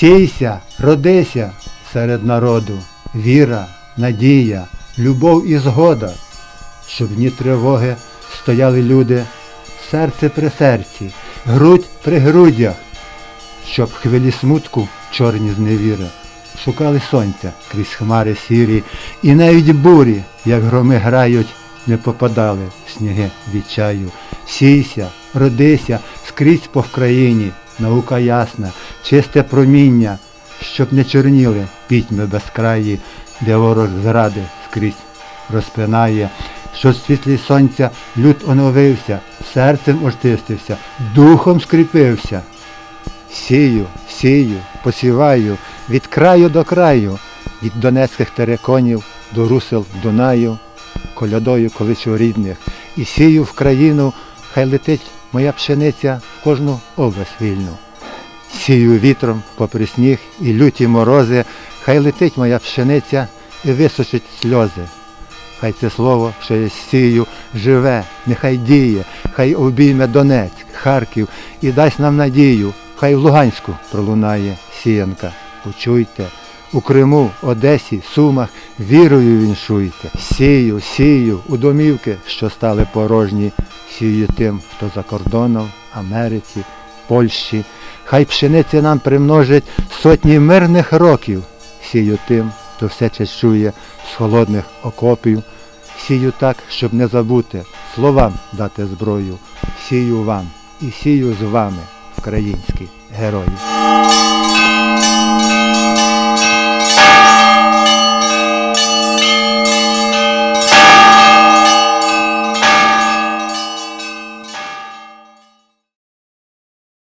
Сійся, родися серед народу, віра, надія, любов і згода, щоб в дні тривоги стояли люди, серце при серці, грудь при грудях, щоб хвилі смутку чорні зневіри шукали сонця крізь хмари сірі, і навіть бурі, як громи грають, не попадали в сніги відчаю. Сійся, родися скрізь по Вкраїні, наука ясна, чисте проміння, щоб не чорніли пітьми безкраї, де ворог зради скрізь розпинає, що в світлі сонця люд оновився, серцем очистився, духом скріпився. Сію, сію, посіваю від краю до краю, від донецьких тереконів до русел Дунаю, колядою количу рідних, і сію в країну, хай летить моя пшениця в кожну область вільну. Сію вітром попри сніг і люті морози, хай летить моя пшениця і висушить сльози. Хай це слово, що я сію, живе, нехай діє, хай обійме Донецьк, Харків і дасть нам надію, хай в Луганську пролунає сіянка. Почуйте, у Криму, Одесі, Сумах вірою віншуйте. Сію, сію, у домівки, що стали порожні, сію тим, хто за кордоном, Америці, Польщі. Хай пшениці нам примножить сотні мирних років. Сію тим, хто все чує з холодних окопів. Сію так, щоб не забути, словам дати зброю. Сію вам і сію з вами, українські герої.